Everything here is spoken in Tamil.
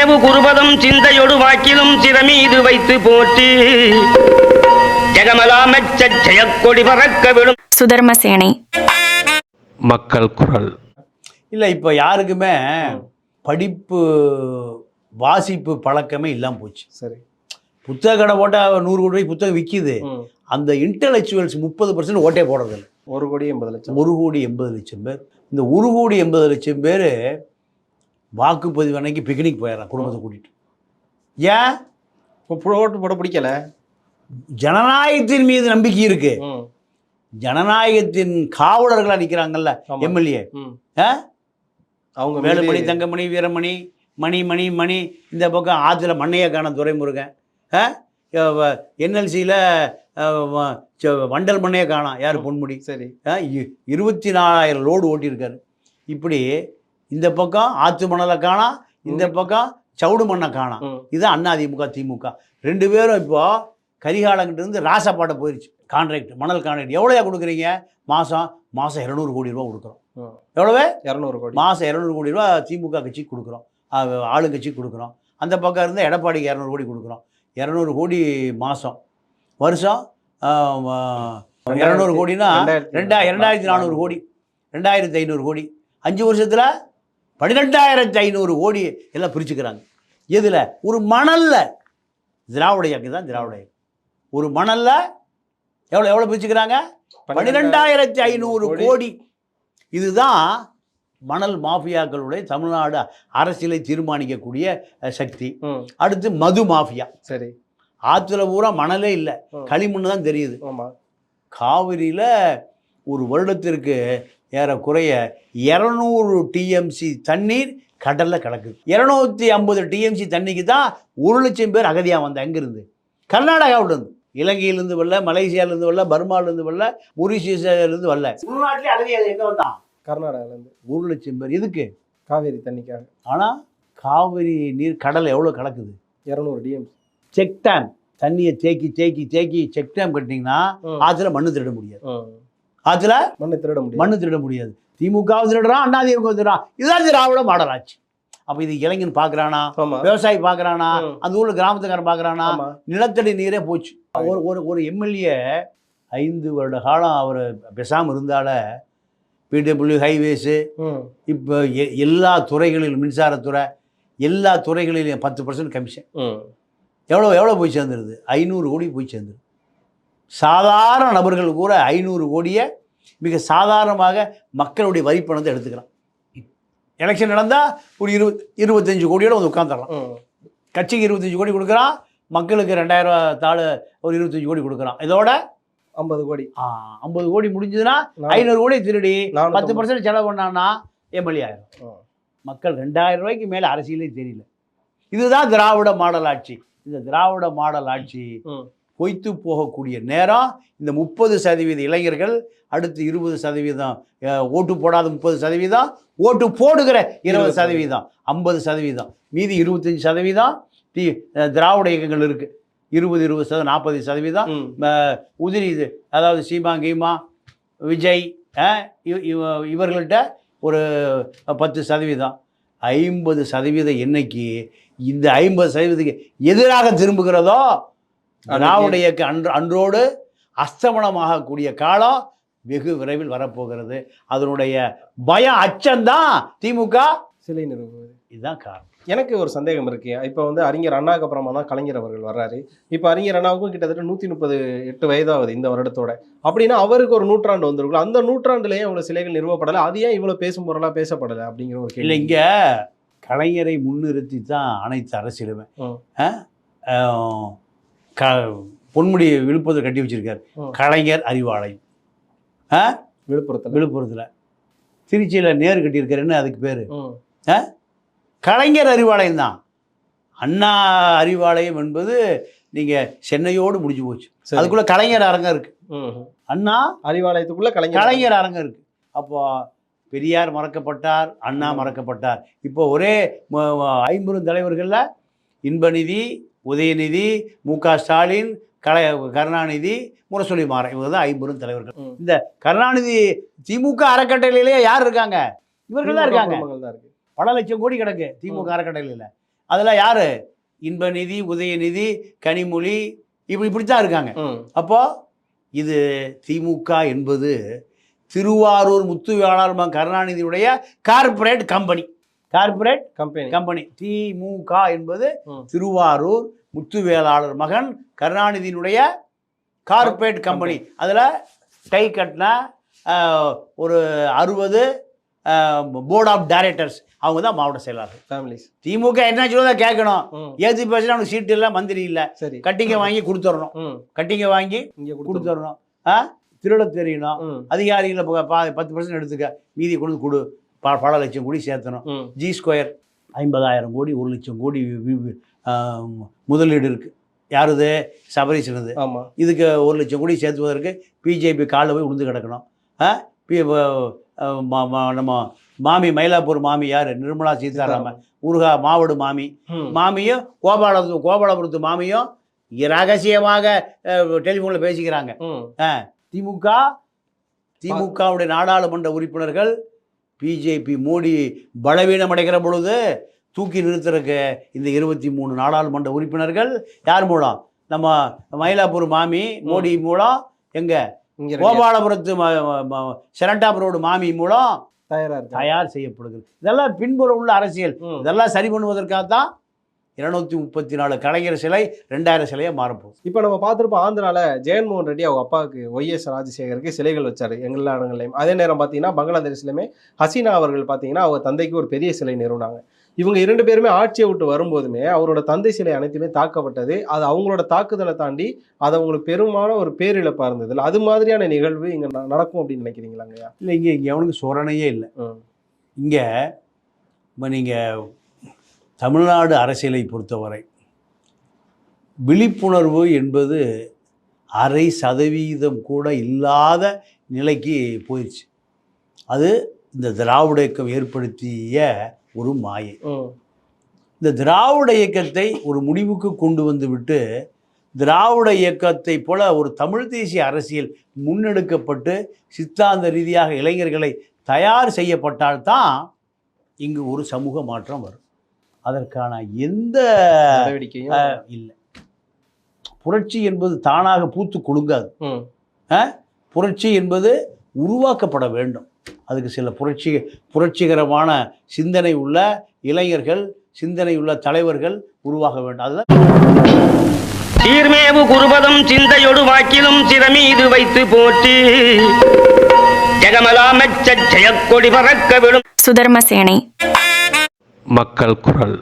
மேவு குருபதம் சிந்தையொடு வாக்கிலும் சிறமீது வைத்து போற்றி. ஜெயக்கொடி பறக்க விடும். சுதர்ம சேனை. மக்கள் குரல். இல்லை இப்போ யாருக்குமே படிப்பு வாசிப்பு பழக்கமே இல்லாமல் போச்சு. சரி. புத்தக கடை போட்டால் நூறு கோடி புத்தகம் விற்கிது. அந்த இன்டலெக்சுவல்ஸ் முப்பது பர்சன்ட் ஓட்டே போடுறதில்ல. ஒரு கோடி எண்பது லட்சம். ஒரு கோடி எண்பது லட்சம் பேர். இந்த ஒரு கோடி எண்பது லட்சம் பேர் வாக்குப்பதிவு அன்னைக்கு பிக்னிக் போயிடறான் குடும்பத்தை கூட்டிட்டு. ஏன்? இப்போ ஓட்டு போட பிடிக்கல. ஜனநாயகத்தின் மீது நம்பிக்கை இருக்கு. ஜனநாயகத்தின் காவலர்களா நிற்கிறாங்கல்ல. எம்எல்ஏ? அவங்க வேலுமணி தங்கமணி வீரமணி மணி மணி மணி இந்த பக்கம் ஆற்றுல மண்ணைய காண துரைமுருகன். என்எல்சியில் வண்டல் மண்ணைய காணாம் யார் பொன்முடி? சரி. இருபத்தி நாலாயிரம் லோடு ஓட்டியிருக்காரு. இப்படி இந்த பக்கம் ஆற்று மணலை காணாம் இந்த பக்கம் சவுடு மண்ணை காணாம். இதுதான் அண்ணா திமுக திமுக. ரெண்டு பேரும் இப்போ கரிகாலங்கிட்ட இருந்து ராசாப்பாட்டை போயிருச்சு. கான்ட்ராக்ட் மணல் கான்ட்ராக்ட் எவ்வளோயா கொடுக்குறீங்க? மாதம் மாதம் இரநூறு கோடி ரூபா கொடுக்குறோம். எவ்வளவு? இரநூறு கோடி. மாதம் இரநூறு கோடி ரூபா திமுக கட்சிக்கு கொடுக்குறோம். ஆ- ஆளுங்கட்சிக்கு கொடுக்குறோம். அந்த பக்கம் இருந்து எடப்பாடிக்கு இரநூறு கோடி கொடுக்குறோம். இரநூறு கோடி மாதம் வருஷம் இரநூறு கோடினா ரெண்டாயிரத்தி- ரெண்டா இரண்டாயிரத்தி நானூறு கோடி. ரெண்டாயிரத்தி ஐநூறு கோடி. அஞ்சு வருஷத்தில் பன்னிரெண்டாயிரத்தி ஐநூறு கோடி எல்லாம் பிரிச்சுக்கிறாங்க. எதில்? ஒரு மணல்ல. திராவிட இயக்கம் தான் திராவிட இயக்கம். ஒரு மணல்ல எவ்வளோ எவ்வளோ பிரிச்சுக்கிறாங்க? பன்னிரெண்டாயிரத்தி ஐநூறு கோடி. இதுதான் மணல் மாஃபியாக்களுடைய தமிழ்நாடு அரசியலை தீர்மானிக்கக்கூடிய சக்தி. அடுத்து மது மாஃபியா. சரி. ஆற்றுல பூரா மணலே இல்லை. களிமண் தான் தெரியுது. காவிரியில் ஒரு வருடத்திற்கு ஏறக்குறைய இரநூறு டிஎம்சி தண்ணீர் கடலில் கிடக்குது. இரநூத்தி ஐம்பது டிஎம்சி தண்ணிக்கு தான் ஒரு லட்சம் பேர் அகதியாக வந்த எங்கேருந்து கர்நாடகாவிலேருந்து இலங்கையிலேருந்து வரல மலேசியாவிலேருந்து வரல பர்மாவிலேருந்து வரல மொரிஷியஸ்லேருந்து வரல. உள்நாட்டிலே அகதியாக எங்கே வந்தான்? கர்நாடகால இருந்து ஒரு லட்சம் பேர். எதுக்கு? காவேரி தண்ணிக்காக. ஆனால் காவிரி நீர் கடல் எவ்வளோ கலக்குது இரநூறு டிஎம் செக் டேம். தண்ணியை தேக்கி தேக்கி தேக்கி செக் டேம் கட்டினீங்கன்னா ஆற்றுல மண்ணு திருட முடியாது. ஆற்றுல மண்ணை திருட முடியும் மண்ணு திருட முடியாது. திமுக திருடுறான் அண்ணா திமுக திருடுறான் இதுதான் திராவிட மாடல் ஆட்சி அப்போ இது இளைஞன் பார்க்குறானா விவசாயி பார்க்குறானா. அந்த ஊரில் கிராமத்துக்காரன் பார்க்குறானா நிலத்தடி நீரே போச்சு. ஒரு ஒரு ஒரு எம்எல்ஏ ஐந்து வருட காலம் அவர் பேசாமல் இருந்தால பிடபிள்யூ ஹைவேஸு. இப்போ எல்லா துறைகளிலும் மின்சாரத்துறை எல்லா துறைகளிலும் பத்து பர்சன்ட் கமிஷன். எவ்வளோ எவ்வளோ போய் சேர்ந்துருது? ஐநூறு கோடி போய் சேர்ந்துருது. சாதாரண நபர்கள் கூட ஐநூறு கோடியை மிக சாதாரணமாக மக்களுடைய வரி பணத்தை எடுத்துக்கிறான் எலெக்ஷன் நடந்தால் ஒரு இருபத் இருபத்தஞ்சு கோடியோட வந்து உட்காந்துடலாம். கட்சிக்கு இருபத்தஞ்சு கோடி கொடுக்குறான் மக்களுக்கு ரெண்டாயிரம் தாள் ஒரு இருபத்தஞ்சு கோடி கொடுக்குறான் இதோட ஐம்பது கோடி ஐம்பது கோடி முடிஞ்சதுன்னா ஐநூறு கோடி திருடி. பத்து பர்சன்ட் செலவு பண்ணான்னா எம்எல்ஏ ஆயிரும். மக்கள் ரெண்டாயிரம் ரூபாய்க்கு மேலே அரசியலே தெரியல இதுதான் திராவிட மாடல் ஆட்சி இந்த திராவிட மாடல் ஆட்சி. பொய்த்து போகக்கூடிய நேரம். இந்த முப்பது சதவீத இளைஞர்கள் அடுத்து இருபது சதவீதம் ஓட்டு போடாத முப்பது சதவீதம் ஓட்டு போடுகிற இருபது சதவீதம் ஐம்பது சதவீதம் மீதி இருபத்தஞ்சி சதவீதம் தி திராவிட இயக்கங்கள் இருக்குது இருபது இருபது சதவீதம் நாற்பது சதவீதம் உதிரி இது அதாவது சீமா கீமா விஜய் இவர்கள்ட்ட ஒரு பத்து சதவீதம். ஐம்பது சதவீத எண்ணிக்கை இந்த ஐம்பது சதவீதத்துக்கு எதிராக திரும்புகிறதோ திராவிட இயக்க அன்று அன்றோடு அஸ்தமனமாகக்கூடிய காலம் வெகு விரைவில் வரப்போகிறது. அதனுடைய பயம் அச்சம்தான் திமுக. சிலை நிறுவுவது இதுதான் காரணம். எனக்கு ஒரு சந்தேகம் இருக்கு. இப்போ வந்து அறிஞர் அண்ணாக்கு அப்புறமா தான் கலைஞர் அவர்கள் வர்றாரு. இப்போ அறிஞர் அண்ணாவுக்கும் கிட்டத்தட்ட நூற்றி முப்பது எட்டு வயதாகுது இந்த வருடத்தோட. அப்படின்னா அவருக்கு ஒரு நூற்றாண்டு வந்திருக்கும் அந்த நூற்றாண்டுலயும் இவ்வளவு சிலைகள் நிறுவப்படலை. அது ஏன் இவ்வளவு பேசும் பொருளா பேசப்படலை அப்படிங்கிற ஒரு இல்லை கேள்வி இங்கே கலைஞரை முன்னிறுத்தி தான் அனைத்து அரசியலுமே. க பொன்முடி விழுப்புரத்தில் கட்டி வச்சிருக்காரு. கலைஞர் அறிவாலயம். ஆ? விழுப்புரத்துல. விழுப்புரத்தில். திருச்சியில் நேரு கட்டியிருக்காரு என்ன அதுக்கு பேர். ம். கலைஞர் அறிவாலயம் தான். அண்ணா அறிவாலயம் என்பது நீங்கள் சென்னையோடு முடிஞ்சு போச்சு. அதுக்குள்ளே கலைஞர் அரங்கம் இருக்குது. அண்ணா அறிவாலயத்துக்குள்ள கலைஞர் கலைஞர் அரங்கம் இருக்கு. அப்போ பெரியார் மறக்கப்பட்டார் அண்ணா. மறக்கப்பட்டார். இப்போ ஒரே ஐம்பெரும் தலைவர்களில் இன்பநிதி உதயநிதி மு க ஸ்டாலின் கலை கருணாநிதி முரசொலி மாறன். இவங்க தான் ஐம்பெரும் தலைவர்கள். இந்த கருணாநிதி திமுக அறக்கட்டளையிலேயே யார் இருக்காங்க? இவர்கள் தான் இருக்காங்க. பல லட்சம் கோடி கிடக்கு திமுக அறக்கட்டளையில். அதில் யார்? இன்பநிதி உதயநிதி கனிமொழி இப்படி இப்படி தான் இருக்காங்க அப்போ இது திமுக என்பது திருவாரூர் முத்துவேளாளர் ம கருணாநிதியுடைய corporate company corporate company company திமுக என்பது. திருவாரூர் முத்துவேளாளர் மகன் கருணாநிதியினுடைய கார்ப்பரேட் கம்பெனி அதில் டை கட்டின ஒரு அறுபது போர்ட் ஆஃப் டைரக்டர்ஸ் அவங்க தான் மாவட்ட செயலாளர். ஃபேமிலிஸ் திமுக என்ன சொல்லுவதை கேட்கணும். ஏற்றி பேசினா அவனுக்கு சீட்டு இல்லை மந்திரி இல்லை. சரி. கட்டிங்க வாங்கி கொடுத்துடணும் கட்டிங்க வாங்கி இங்க கொடுத்து கொடுத்துடணும் ஆ? திருட தெரியணும். அதிகாரிகளை பத்து பர்சன்ட் எடுத்துக்க. மீதி கொண்டு கொடு. ப பல லட்சம் கோடி சேர்த்தணும். ஜி ஸ்கொயர் ஐம்பதாயிரம் கோடி ஒரு லட்சம் கோடி முதலீடு இருக்குது யாருது? சபரீசனது ஆமா. இதுக்கு ஒரு லட்சம் கோடி சேர்த்துவதற்கு பிஜேபி காலில் போய் உளுந்து கிடக்கணும். நம்ம மாமி மயிலாப்பூர் மாமி யார்? நிர்மலா சீதாராமன். ஊருகா மாவடு மாமி. மாமியும் கோபாலத்து கோபாலபுரத்து மாமியும் ரகசியமாக டெலிஃபோனில் பேசிக்கிறாங்க. திமுக திமுகவுடைய நாடாளுமன்ற உறுப்பினர்கள் பிஜேபி மோடி பலவீனம் அடைகிற பொழுது தூக்கி நிறுத்துறதுக்கு இந்த இருபத்தி மூணு நாடாளுமன்ற உறுப்பினர்கள் யார் மூலம் நம்ம மயிலாப்பூர் மாமி மோடி மூலம் எங்க? கோபாலபுரத்து ம- ம- செரண்டாபுரம் ரோடு மாமி மூலம் தயாரா தயார் செய்யப்படுகிறது. இதெல்லாம் பின்புறம் உள்ள அரசியல். இதெல்லாம் சரி பண்ணுவதற்காக தான் இருநூத்தி முப்பத்தி நாலு கலைஞர் சிலை ரெண்டாயிரம் சிலையாக மாறப்போகுது. இப்போ நம்ம பார்த்துருப்போம் ஆந்திரால ஜெகன்மோகன் ரெட்டி அவங்க அப்பாவுக்கு ஒய்எஸ் ராஜசேகருக்கு சிலைகள் வச்சாரு எல்லா இடங்கள்லையும் அதே நேரம் பார்த்தீங்கன்னா பங்களாதேஷ்லையுமே ஹசீனா அவர்கள் பார்த்தீங்கன்னா அவங்க தந்தைக்கு ஒரு பெரிய சிலை நிறுவனாங்க. இவங்க இரண்டு பேருமே ஆட்சியை விட்டு வரும்போதுமே அவரோட தந்தை சிலை அனைத்துமே தாக்கப்பட்டது. அது அவங்களோட தாக்குதலை தாண்டி அது அவங்களுக்கு பெருமான ஒரு பேரிழப்பா இருந்தது. அது மாதிரியான நிகழ்வு இங்க ந- நடக்கும் அப்படின்னு நினைக்கிறீங்களாங்கய்யா இல்லை இங்கே இங்கே அவனுக்கு சுரணையே இல்லை. இங்கே இப்போ நீங்கள் தமிழ்நாடு அரசியலை பொறுத்தவரை விழிப்புணர்வு என்பது அரை சதவீதம் கூட இல்லாத நிலைக்கு போயிடுச்சு அது இந்த திராவிட இயக்கம் ஏற்படுத்திய ஒரு மாயை. இந்த திராவிட இயக்கத்தை ஒரு முடிவுக்கு கொண்டு வந்து விட்டு திராவிட இயக்கத்தை போல ஒரு தமிழ் தேசிய அரசியல் முன்னெடுக்கப்பட்டு சித்தாந்த ரீதியாக இளைஞர்களை தயார் செய்யப்பட்டால்தான் இங்கு ஒரு சமூக மாற்றம் வரும். அதற்கான எந்த நடவடிக்கையும் இல்லை. புரட்சி என்பது தானாக பூத்து குலுங்காது. ம். புரட்சி என்பது உருவாக்கப்பட வேண்டும். அதுக்கு சில புரட்சி புரட்சிகரமான சிந்தனை உள்ள இளைஞர்கள் சிந்தனை உள்ள தலைவர்கள் உருவாக வேண்டும். அதுதான் சீர்மேவு குருபதம் சிந்தையொடு வாக்கிலும் சிறமீது வைத்து போற்றி. ஜெகமலாமச்ச ஜெயக்கொடி பறக்க விடும். சுதர்மசேனை மக்கள் குரல்.